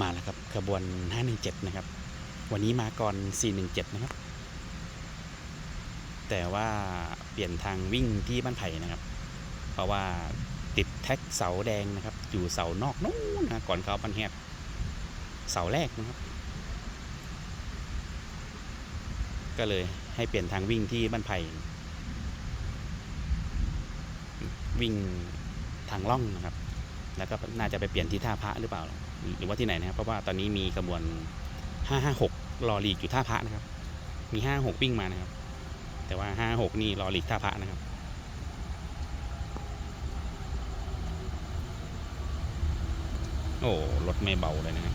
มาแล้วครับขบวน 517 นะครับ วันนี้มาก่อน 417 นะครับ แต่ว่าเปลี่ยนทางวิ่งที่บ้านไผ่นะครับ เพราะว่าติดแท็กเสาแดงนะครับ อยู่เสานอกนู้นนะก่อนเขาบันแฮดเสาแรกนะครับ ก็เลยให้เปลี่ยนทางวิ่งที่บ้านไผ่วิ่งทางล่องนะครับ แล้วก็น่าจะไปเปลี่ยนที่ท่าพระหรือเปล่า หรือว่าที่ไหนนะครับ เพราะว่าตอนนี้มีขบวน 556รอหลีกอยู่ท่าพระนะครับ มี 56วิ่งมานะครับ แต่ว่า 56 นี่รอหลีกท่าพระนะครับโอ้รถไม่เบาเลยนะครับ